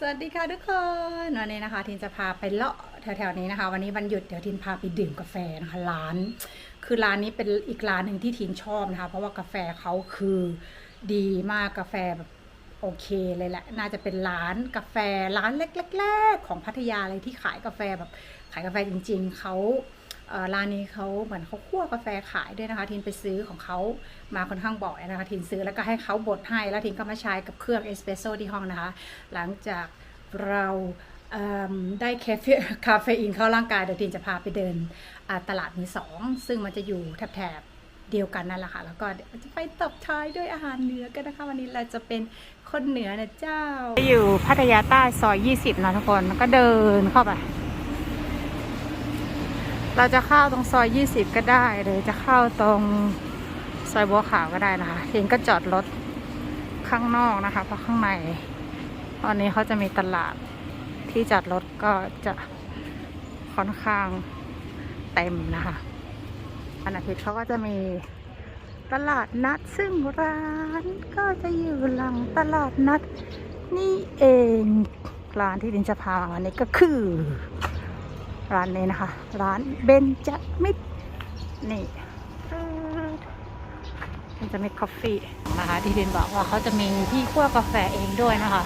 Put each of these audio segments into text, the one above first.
สวัสดีค่ะทุกคนวันนี้นะคะทินจะพาไปเลาะแถวๆนี้นะคะ วันนี้วันหยุดเดี๋ยวทินพาไปดื่มกาแฟนะคะร้าน คือร้านนี้เป็นอีกร้านหนึ่งที่ทินชอบนะคะ เพราะว่ากาแฟเขาคือดีมากกาแฟแบบโอเคเลยแหละน่าจะเป็นร้านกาแฟร้านเล็กๆของพัทยาเลยที่ขายกาแฟแบบขายกาแฟจริง ๆเขา ร้านนี้เขาเหมือนเขาคั่วกาแฟขายด้วยนะคะ ทินไปซื้อของเขามาค่อนข้างบ่อยนะคะ ทินซื้อแล้วก็ให้เขาบดให้ แล้วทินก็มาใช้กับเครื่องเอสเปรสโซ่ที่ห้องนะคะ หลังจากเราเได้คาเฟคาเฟอีนเข้าร่างกายเดี๋ยวทินจะพาไปเดินตลาดมือสองซึ่งมันจะอยู่แถบเดียวกันนั่นแหละค่ะ แล้วก็จะไปตบท้ายด้วยอาหารเหนือกันนะคะ วันนี้เราจะเป็นคนเหนือนะเจ้า อยู่พัทยาใต้ซอย 20นะทุกคนแล้วก็เดินเข้าไป เราจะเข้าตรงซอย 20 ก็ได้หรือจะเข้าตรงซอยบัวขาวก็ได้นะคะทินก็จอดรถข้างนอกนะคะ เพราะข้างในตอนนี้เขาจะมีตลาดที่จอดรถก็จะค่อนข้างเต็มนะคะวันอาทิตย์เขาก็จะมีตลาดนัดซึ่งร้านก็จะอยู่หลังตลาดนัดนี่เองร้านที่ดินจะพามาวันนี้ก็คือ ร้านนี้นะคะ ร้านเบนจมิตรนี่เบนจมิตรคอฟฟี่นะคะที่ดินบอกว่าเขาจะมีที่คั่วกาแฟเองด้วยนะคะ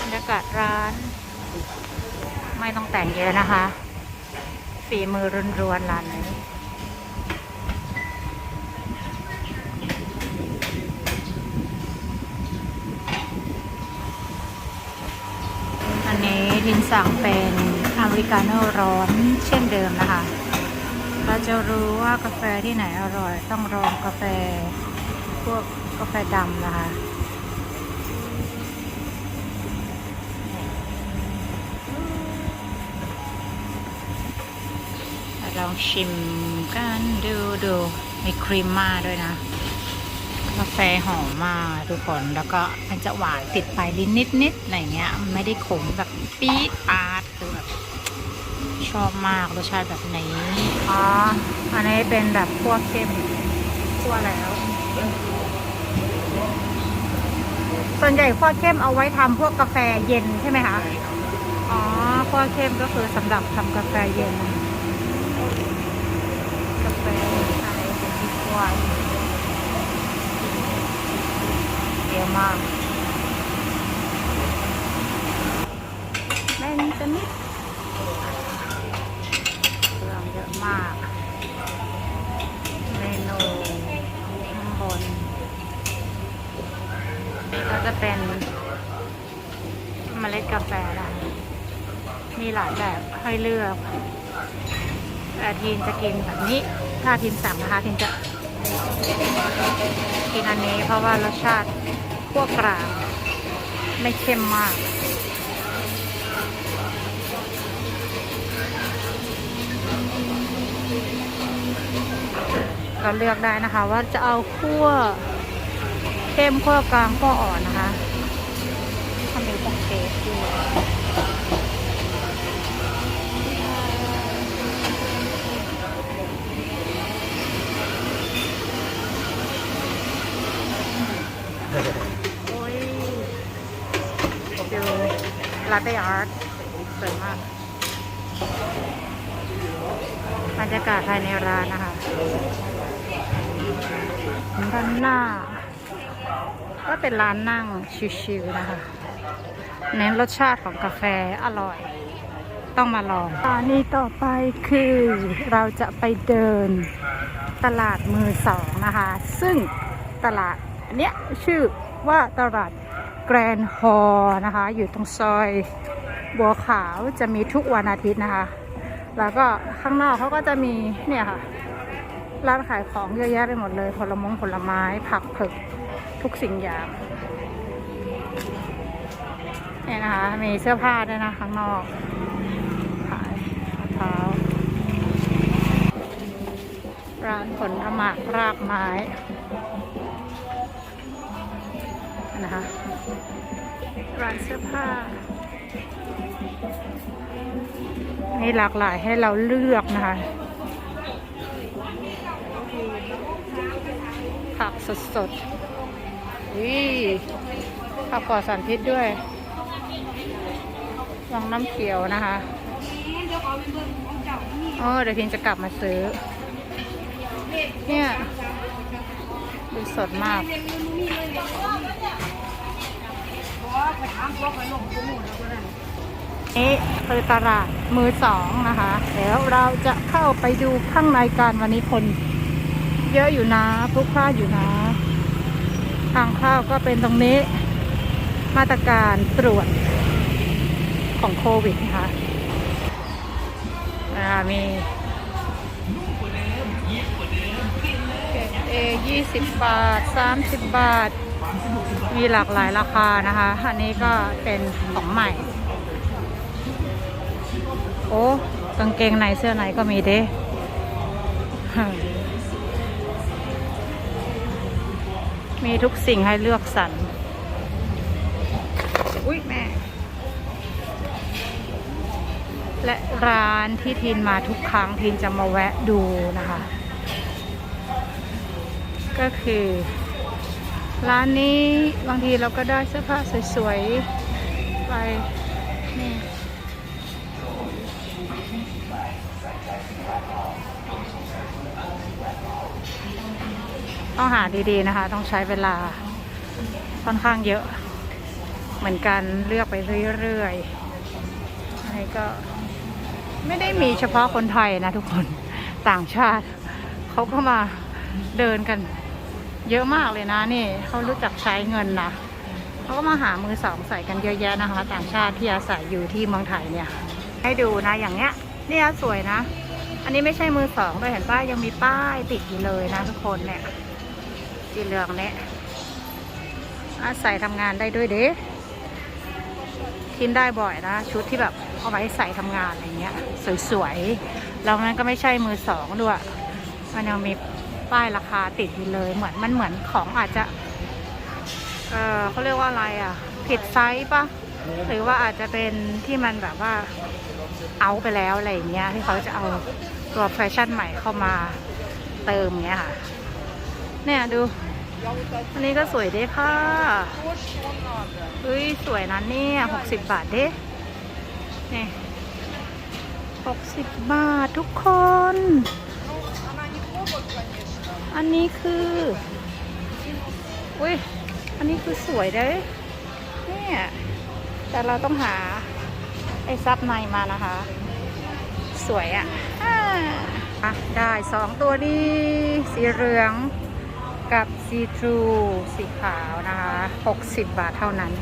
บรรยากาศร้าน ไม่ต้องแต่งเยอะนะคะฝีมือรวนๆร้านนี้อันนี้ทินสั่งเป็น อเมริกาโน่ร้อนเช่นเดิมนะคะ เราจะรู้ว่ากาแฟที่ไหนอร่อย ต้องลองกาแฟพวกกาแฟดำนะคะลองชิมกันดูดูมีครีมมาด้วยนะ กาแฟหอมมากทุกคนแล้วก็มันจะหวานติดปลายลิ้นนิดๆอะไรเงี้ย ไม่ได้ขมแบบปี๊ดปาดคือแบบ ชอบมากรสชาติแบบนี้อ๋ออันนี้เป็นแบบคั่วเข้มคั่วแล้ว ส่วนใหญ่คั่วเข้มเอาไว้ทำพวกกาแฟเย็นใช่ไหมคะอ๋อคั่วเข้มก็คือสำหรับทำกาแฟเย็นกาแฟไทยเป็นที่กวเยอะมากแม่นจะนิด เยอะมาก เมนูข้างบนนี่ก็จะเป็นเมล็ดกาแฟนะมีหลายแบบให้เลือกแต่ทีนจะกินแบบนี้ ถ้าทีนสั่งนะคะทีนจะกินอันนี้เพราะว่ารสชาติพวกกลางไม่เข้มมาก ก็เลือกได้นะคะ ว่าจะเอาคั่วเข้มคั่วกลางคั่วอ่อนนะคะถ้ามีพวกเกสด้วยโอ้ยดูลาเต้อาร์ตสวยมากบรรยากาศภายในร้านนะคะานหน้า ก็เป็นร้านนั่งชิวๆนะคะ เน้นรสชาติของกาแฟอร่อย ต้องมาลองอันนี้ต่อไปคือเราจะไปเดินตลาดมือสองนะคะ ซึ่งตลาดอันเนี้ยชื่อว่าตลาดแกรนฮอนะคะ อยู่ตรงซอยบัวขาวจะมีทุกวันอาทิตย์นะคะ แล้วก็ข้างนอกเขาก็จะมีเนี่ยค่ะ ร้านขายของเยอะแยะไปหมดเลย ผลมงผลไม้ผักเผือกทุกสิ่งอย่างเนี่ยนะคะ มีเสื้อผ้าด้วยนะข้างนอกขายรองเท้าร้านผลไม้รากไม้นะคะร้านเสื้อผ้ามีหลากหลายให้เราเลือกนะคะ ผัก สดๆวิผักปลอดสารพิษด้วยวังน้ำเขียวนะคะเดี๋ยวขอเดี๋ยวพินจะกลับมาซื้อ เนี่ยดูสดมากเรียนรู้นี่เลยเนี่ยเพระว่าไปถามพวกไปลงโปรโมทแล้วก็นั่นนี่คือตลาดมือสองนะคะเดี๋ยวเราจะเข้าไปดูข้างในกันวันนี้คน เยอะอยู่นะพลุกพล่านอยู่นะ ทางเข้าก็เป็นตรงนี้ มาตรการตรวจของโควิดนะคะอ่ามีเอยี่สิบบาทสามสิบบาท มีหลากหลายราคานะคะ อันนี้ก็เป็นของใหม่ โอ้กางเกงในเสื้อในก็มีเด้ มีทุกสิ่งให้เลือกสรร อุ้ยแม่ และร้านที่ทินมาทุกครั้งทินจะมาแวะดูนะคะ ก็คือ ร้านนี้บางทีเราก็ได้เสื้อผ้าสวยๆ ไป ต้องหาดีๆนะคะ ต้องใช้เวลาค่อนข้างเยอะ เหมือนกันเลือกไปเรื่อยๆอันนี้ก็ไม่ได้มีเฉพาะคนไทยนะทุกคนต่างชาติ เขาก็มาเดินกัน เยอะมากเลยนะนี่เขารู้จักใช้เงินนะเขาก็มาหามือสองใส่กันเยอะแยะนะคะ ต่างชาติที่อาศัยอยู่ที่เมืองไทยเนี่ย ให้ดูนะอย่างเนี้ยเนี่ยสวยนะ อันนี้ไม่ใช่มือสองด้วยเห็นป้ายยังมีป้ายติดอยู่เลยนะทุกคนเนี่ย สีเหลืองเนี่ยอาศัยทำงานได้ด้วยเด้กินได้บ่อยนะ ชุดที่แบบเอาไว้ใส่ทำงานอะไรเงี้ย สวยๆแล้วมันก็ไม่ใช่มือสองด้วยมันยังมีป้ายราคาติดอยู่เลยเหมือนมันเหมือนของอาจจะ เออเขาเรียกว่าอะไรอะ ผิดไซส์ปะหรือว่าอาจจะเป็นที่มันแบบว่าเอาไปแล้วอะไรอย่างเงี้ยที่เขาจะเอาตัวแฟชั่นใหม่เข้ามาเติมเงี้ยค่ะ เนี่ยดู อันนี้ก็สวยเด้ค่ะเฮ้ยสวยนะเนี่ยหกสิบบาทเด้นี่หกสิบบาททุกคน อันนี้คือ อุ้ย อันนี้คือสวยเด้เนี่ยแต่เราต้องหาไอ้ซับในมานะคะ สวยอะอ่าอะได้สองตัวดีสีเหลือง กับซีทรูสีขาวนะคะ60 บาทเท่านั้น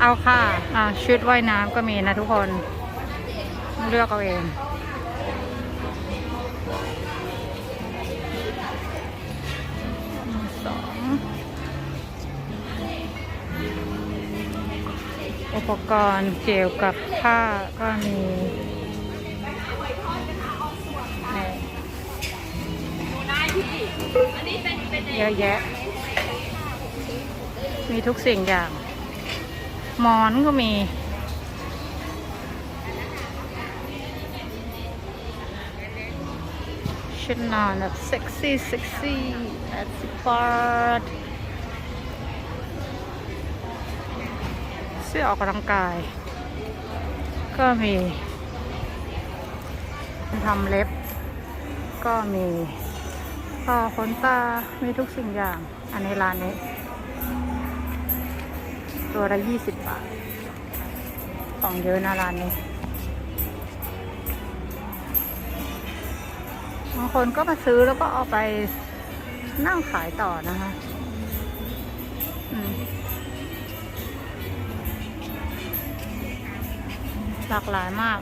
เอาค่ะอ่าชุดว่ายน้ำก็มีนะทุกคน เลือกเอาเองสองอุปกรณ์เกี่ยวกับผ้าก็มี เยอะแยะ มีทุกสิ่งอย่าง หมอนก็มี ชุดนอนแบบเซ็กซี่เซ็กซี่แอดสิบาทเสื้อออกกำลังกาย ก็มีทำเล็บก็มี ต่อขนตา มีทุกสิ่งอย่าง อันนี้ร้านนี้ ตัวละยี่สิบบาท ของเยอะนะร้านนี้ บางคนก็มาซื้อแล้วก็เอาไปนั่งขายต่อนะคะหลากหลายมาก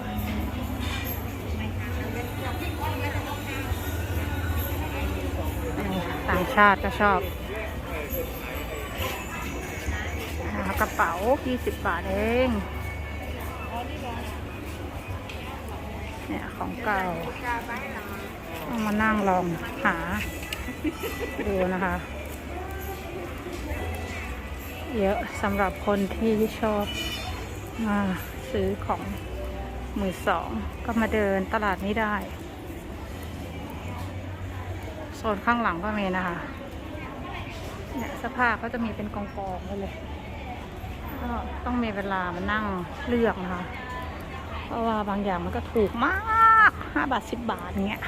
ต่างชาติก็ชอบกระเป๋า 20 บาทเอง เนี่ยของเก่าต้องมานั่งลองหา ดูนะคะ เยอะสำหรับคนที่ชอบมาซื้อของมือสอง ก็มาเดินตลาดนี้ได้ โซนข้างหลังก็มีนะคะเนี่ยเสื้อผ้าก็จะมีเป็นกองๆไว้เลยก็ต้องมีเวลามานั่งเลือกนะคะ เพราะว่าบางอย่างมันก็ถูกมากห้าบาทสิบบาทเงี้ย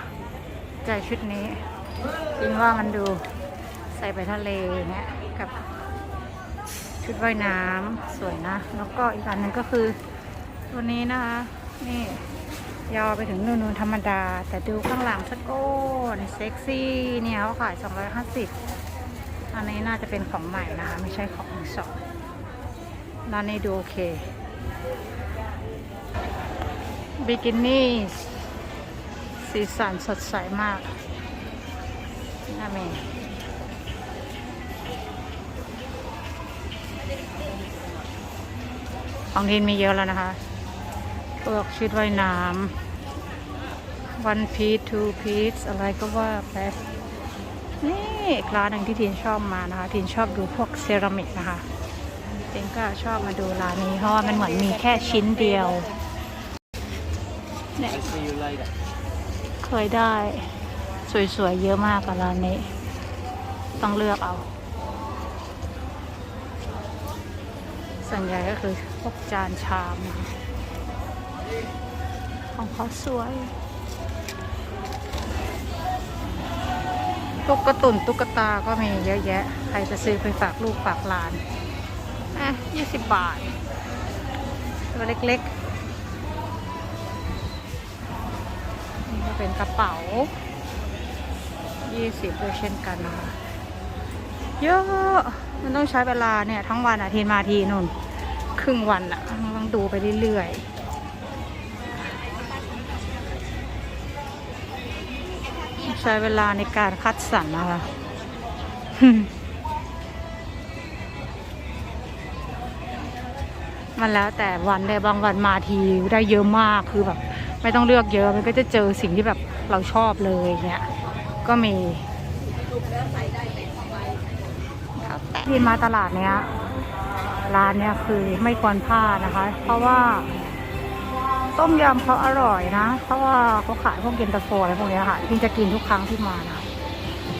ใจชุดนี้จริงว่ามันดูใส่ไปทะเลเงี้ยกับชุดว่ายน้ำสวยนะ แล้วก็อีกอันหนึ่งก็คือตัวนี้นะคะ นี่ ยาวไปถึงนูนๆธรรมดา แต่ดูข้างหลังสะโก้นเซ็กซี่เนี่ยเขาขาย 250 อันนี้น่าจะเป็นของใหม่นะคะ ไม่ใช่ของมือสองร้านนี้ดูโอเคบิกินี่สีสันสดใสมากน่าเมของทินมีเยอะแล้วนะคะ พวกชุดว่ายน้ำ one piece two piece อะไรก็ว่าไปนี่ร้านหนึ่งที่ทีนชอบมานะคะทีนชอบดูพวกเซรามิกนะคะทีนก็ชอบมาดูร้านนี้เพราะว่ามันเหมือนมีแค่ชิ้นเดียวเนี่ยเคยได้ สวยๆ เยอะมากกับร้านนี้ ต้องเลือกเอา ส่วนใหญ่ก็คือพวกจานชามนะ ของเขาสวย ตุ๊กตุนตุ๊กตาก็มีเยอะแยะ ใครจะซื้อไปฝากลูกฝากหลานอะยี่สิบบาท ตัวเล็กๆ นี่ก็เป็นกระเป๋า20ด้วยเช่นกันนะคะเยอะ มันต้องใช้เวลาเนี่ย ทั้งวันอะทีมาทีนุ่น ครึ่งวันอะต้องดูไปเรื่อยๆ ใช้เวลาในการคัดสรรนะคะมันแล้วแต่วันเลยบางวันมาทีได้เยอะมากคือแบบ ไม่ต้องเลือกเยอะมันก็จะเจอสิ่งที่แบบเราชอบเลยเนี่ยก็มีที่มาตลาดเนี้ยร้านเนี้ยคือไม่ควรพลาดนะคะ เพราะว่า ต้มยำเขาอร่อยนะ เพราะว่าเขาขายพวกเย็นตาโฟอะไรพวกนี้ค่ะพี่จะกินทุกครั้งที่มานะ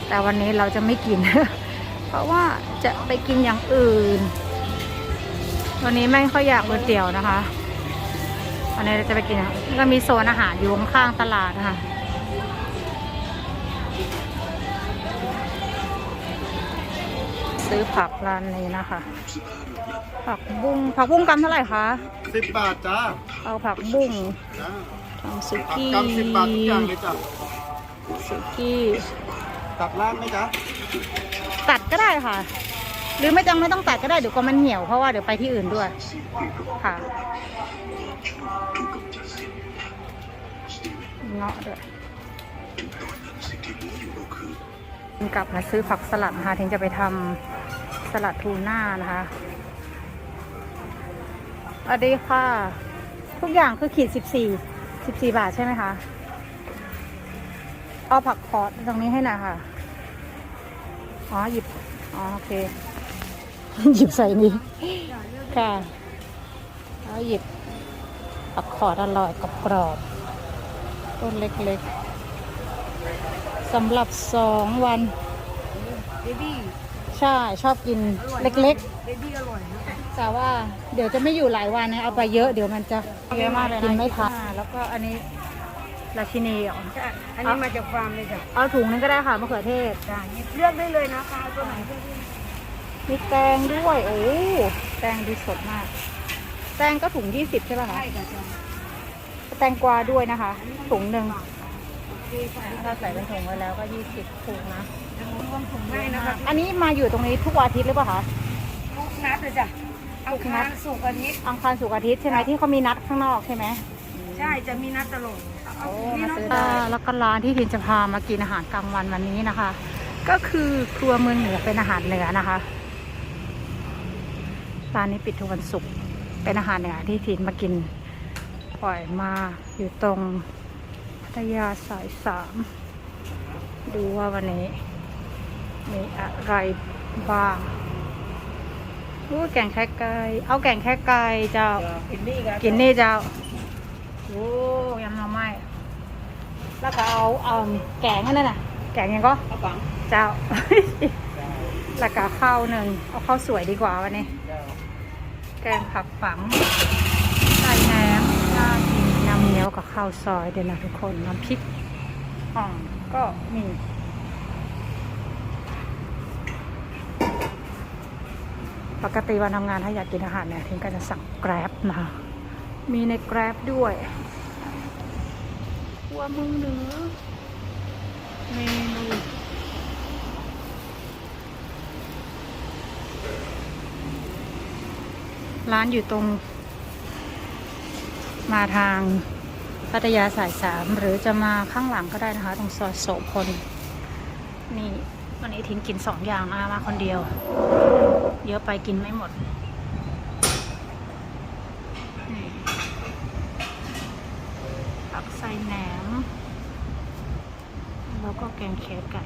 แต่วันนี้เราจะไม่กิน เพราะว่าจะไปกินอย่างอื่น วันนี้ไม่ค่อยอยากก๋วยเตี๋ยวนะคะวันนี้เราจะไปกินอะก็มีโซนอาหารอยู่ข้างๆตลาดนะคะ ซื้อผักร้านนี้นะคะ ผักบุ้งผักบุ้งกำเท่าไหร่คะสิบบาทจ้าเอาผักบุ้งจ้าทำสุผักกี้กำสิบบาททุกอย่างเลยจ้ะสุกี้ตัดล่างไหมจ๊ะตัดก็ได้ค่ะ หรือไม่จังไม่ต้องตัดก็ได้เดี๋ยวก็มันเหี่ยวเพราะว่าเดี๋ยวไปที่อื่นด้วยค่ะเงาะด้วยกลับมาซื้อผักสลัดนะคะถึงจะไปทำ สลัดทูน่านะคะสวัสดีค่ะ ทุกอย่างคือขีดสิบสี่สิบสี่บาทใช่ไหมคะ เอาผักคอสตรงนี้ให้หน่อยค่ะ อ๋อหยิบ อ๋อโอเค หยิบใส่นี่ค่ะแล้วหยิบผักขอดอร่อยกรอบๆต้นเล็กๆสำหรับสองวันเบบี้ ใช่ชอบกินเล็กเบบี้อร่อยนะๆ แต่ว่าเดี๋ยวจะไม่อยู่หลายวันนะเอาไปเยอะเดี๋ยวมันจะเยอะมากเลยกินไม่ทันแล้วก็อันนี้ราชินีเหรอใช่อันนี้มาจากฟาร์มเลยจ้ะเอาถุงนึงก็ได้ค่ะมะเขือเทศ จ้ะหยิบเลือกได้เลยนะคะเอาตัวไหนก็ได้มีแตงด้วยโอ้แตงดูสดมาก แตงก็ถุงยี่สิบใช่ป่ะคะใช่ค่ะจ้ะแตงกวาด้วยนะคะ ถุงหนึ่ง โอเคค่ะ ถ้าใส่เป็นถุงไว้แล้วก็ยี่สิบถุงนะเดี๋ยวผม รวมถุงให้นะคะอันนี้มาอยู่ตรงนี้ทุกวันอาทิตย์หรือเปล่าคะทุกนัดเลยจ้ะเอาคารสุกร์อาทิตย์อังคารศุกร์อาทิตย์ใช่ไหมที่เขามีนัดข้างนอกใช่ไหมใช่จะมีนัดตลอดเอาโอ้นี่มานัดซื้อตลได้อดแล้วก็ร้านที่ทินจะพามากินอาหารกลางวันวันนี้นะคะ ก็คือครัวเมืองเหนือเป็นอาหารเหนือนะคะร้านนี้ปิดทุกวันศุกร์เป็นอาหารเหนือที่ทินมากินปล่อยมาอยู่ตรงพัทยาสายสามดูว่าวันนี้ มีอะไรบ้างอู้แกงแค่ไก่ เอาแกงแค่ไก่เจ้า กินนี่ครับกินนี่เจ้า โอ้ยำหน่อไม้ แล้วก็เอาเอาแกงอันนั่นน่ะ แกงยังก็เอาปังเจ้า แล้วก็ข้าวหนึ่ง เอาข้าวสวยดีกว่าวันนี้แแกงผักฝังใส่แหนมน่ากินน้ำเงี้ยวกับข้าวซอยเดี๋ยวนะทุกคน น้ำพริกอ่องก็มี ปกติวันทำงานถ้าอยากกินอาหารเนี่ยทิ้งก็จะสั่งแกร็บนะคะมีในแกร็บด้วยหัวมึงเหนือเมนูร้านอยู่ตรง มาทางพัทยาสายสามหรือจะมาข้างหลังก็ได้นะคะ ตรงซอยโสพลนี่วันนี้ทิ้งกินสองอย่างนะคะมาคนเดียว เยอะไปกินไม่หมดผักใส่แหนม แล้วก็แกงเค็มไก่